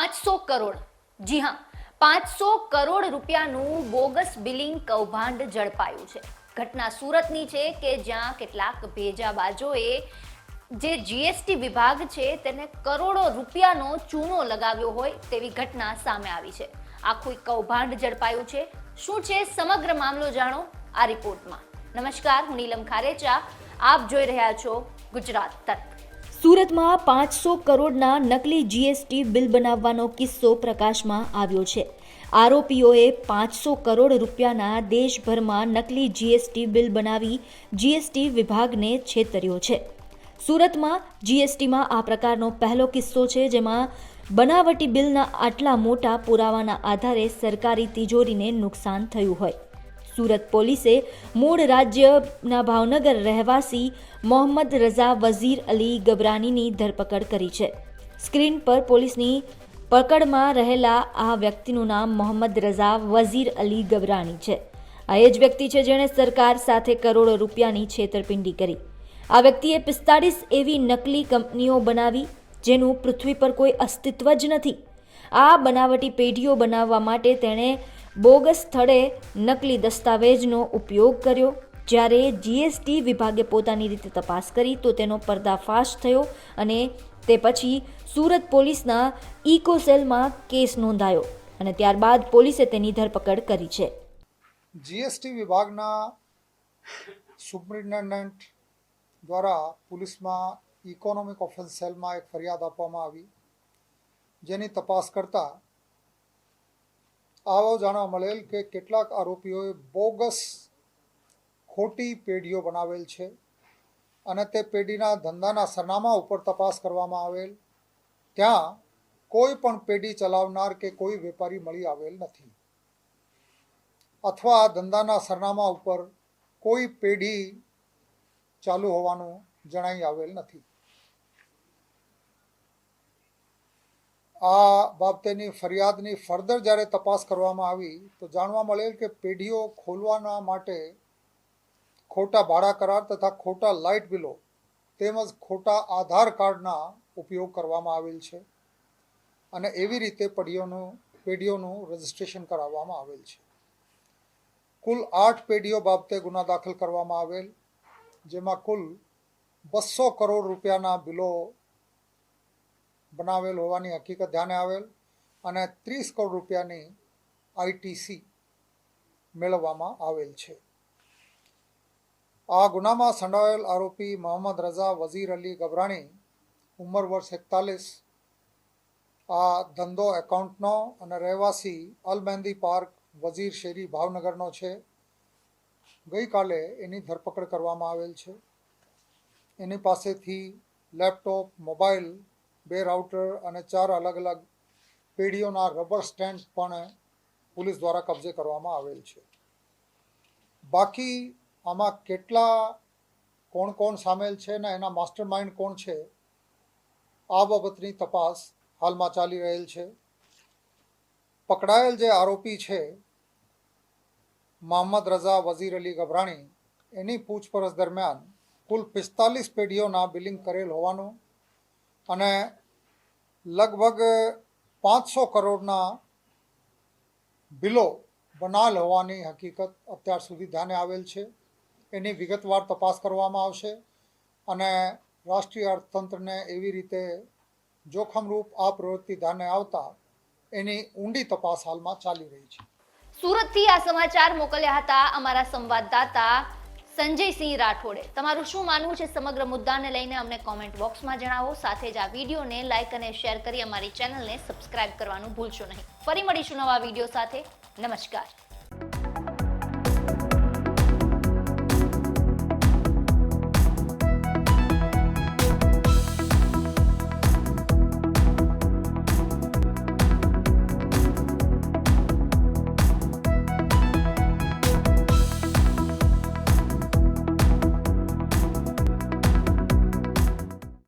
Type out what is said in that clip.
પાંચસો કરોડ. જી હા, પાંચસો કરોડ રૂપિયાનું બોગસ બિલિંગ કૌભાંડ ઝડપાયું છે. ઘટના સુરતની છે કે જ્યાં કેટલાક ભેજાબાજોએ જે જીએસટી વિભાગ છે તેને કરોડો રૂપિયાનો ચૂનો લગાવ્યો હોય તેવી ઘટના સામે આવી છે. આખું કૌભાંડ ઝડપાયું છે. શું છે સમગ્ર મામલો જાણો? આ રિપોર્ટમાં. નમસ્કાર, હું નીલમ ખારેચા. આપ જોઈ રહ્યા છો ગુજરાત તક. સુરતમાં પાંચસો કરોડના નકલી જીએસટી બિલ બનાવવાનો કિસ્સો પ્રકાશમાં આવ્યો છે. આરોપીઓએ પાંચસો કરોડ રૂપિયાના દેશભરમાં નકલી જીએસટી બિલ બનાવી જીએસટી વિભાગને છેતર્યો છે. સુરતમાં જીએસટીમાં આ પ્રકારનો પહેલો કિસ્સો છે જેમાં બનાવટી બિલના આટલા મોટા પુરાવાના આધારે સરકારી તિજોરીને નુકસાન થયું હોય. સુરત પોલીસે મૂળ રાજ્યના ભાવનગર રહેવાસી મોહમ્મદ રઝા વઝીર અલી ગબરાનીની ધરપકડ કરી છે. સ્ક્રીન પર પોલીસની પકડમાં રહેલા આ વ્યક્તિનું નામ મોહમ્મદ રઝા વઝીર અલી ગબરાની છે. આ એ જ વ્યક્તિ છે જેણે સરકાર સાથે કરોડો રૂપિયાની છેતરપિંડી કરી. આ વ્યક્તિએ પિસ્તાળીસ એવી નકલી કંપનીઓ બનાવી જેનું પૃથ્વી પર કોઈ અસ્તિત્વ જ નથી. આ બનાવટી પેઢીઓ બનાવવા માટે તેણે બોગસ સ્થળે નકલી દસ્તાવેજનો ઉપયોગ કર્યો. જ્યારે જીએસટી વિભાગે પોતાની રીતે તપાસ કરી તો તેનો પર્દાફાશ થયો અને તે પછી સુરત પોલીસના ઇકોસેલમાં કેસ નોંધાયો અને ત્યારબાદ પોલીસે તેની ધરપકડ કરી છે. જીએસટી વિભાગના સુપરિન્ટેન્ડન્ટ દ્વારા પોલીસમાં ઇકોનોમિક ઓફેન્સ સેલમાં એક ફરિયાદ આપવામાં આવી. જેની તપાસ કરતા આવો જાણવા મળેલ કે કેટલાક આરોપીઓએ બોગસ ખોટી પેઢીઓ બનાવેલ છે અને તે પેઢીના ધંધાના સરનામા ઉપર તપાસ કરવામાં આવેલ. ત્યાં કોઈ પણ પેઢી ચલાવનાર કે કોઈ વેપારી મળી આવેલ નથી. અથવા ધંધાના સરનામા ઉપર કોઈ પેઢી ચાલુ હોવાનું જણાઈ આવેલ નથી. આ બાબતેની ફરિયાદની ફર્ધર જ્યારે તપાસ કરવામાં આવી, તો જાણવા મળેલ કે પેઢીઓ ખોલવાના માટે ખોટા ભાડા કરાર તથા ખોટા લાઇટ બિલો તેમજ ખોટા આધાર કાર્ડના ઉપયોગ કરવામાં આવેલ છે અને એવી રીતે પેઢીઓનું પેઢીઓનું રજિસ્ટ્રેશન કરાવવામાં આવેલ છે. કુલ આઠ પેઢીઓ બાબતે ગુના દાખલ કરવામાં આવેલ, જેમાં કુલ બસો કરોડ રૂપિયાના બિલો બનાવેલ હોવાની હકીકત ધ્યાને આવેલ અને ત્રીસ કરોડ રૂપિયાની આઈટીસી મેળવવામાં આવેલ છે. આ ગુનામાં સંડોવાયેલ આરોપી મોહમ્મદ રઝા વઝીર અલી ગબરાણી ઉંમર વર્ષ એકતાલીસ, આ ધંધો એકાઉન્ટનો અને રહેવાસી અલ મહેંદી પાર્ક વઝીર શેરી ભાવનગરનો છે. ગઈકાલે એની ધરપકડ કરવામાં આવેલ છે. એની પાસેથી લેપટોપ, મોબાઈલ બે રાઉટર અને ચાર અલગ અલગ પેઢીઓના રબર સ્ટેન્ડ પણ પોલીસ દ્વારા કબજે કરવામાં આવેલ છે. બાકી આમાં કેટલા કોણ કોણ સામેલ છે ને એના માસ્ટર માઇન્ડ કોણ છે, આ બાબતની તપાસ હાલમાં ચાલી રહેલ છે. પકડાયેલ જે આરોપી છે, મોહમ્મદ રઝા વઝીર અલી ગભરાણી, એની પૂછપરછ દરમિયાન કુલ પિસ્તાલીસ પેઢીઓના બિલિંગ કરેલ હોવાનું અને લગભગ પાંચસો કરોડના બિલો બનાલ હોવાની હકીકત અત્યાર સુધી ધ્યાને આવેલ છે. એની વિગતવાર તપાસ કરવામાં આવશે અને રાષ્ટ્રીય અર્થતંત્રને એવી રીતે જોખમરૂપ આ પ્રવૃત્તિ ધ્યાને આવતા એની ઊંડી તપાસ હાલમાં ચાલી રહી છે. સુરતથી આ સમાચાર મોકલ્યા હતા અમારા સંવાદદાતા સંજયસિંહ રાઠોડે. તમારું શું માનવું છે સમગ્ર મુદ્દાને લઈને અમને કોમેન્ટ બોક્સમાં જણાવો. સાથે જ આ વિડીયોને લાઇક અને શેર કરી અમારી ચેનલને સબસ્ક્રાઇબ કરવાનું ભૂલશો નહીં. ફરી મળીશું નવા વીડિયો સાથે. નમસ્કાર.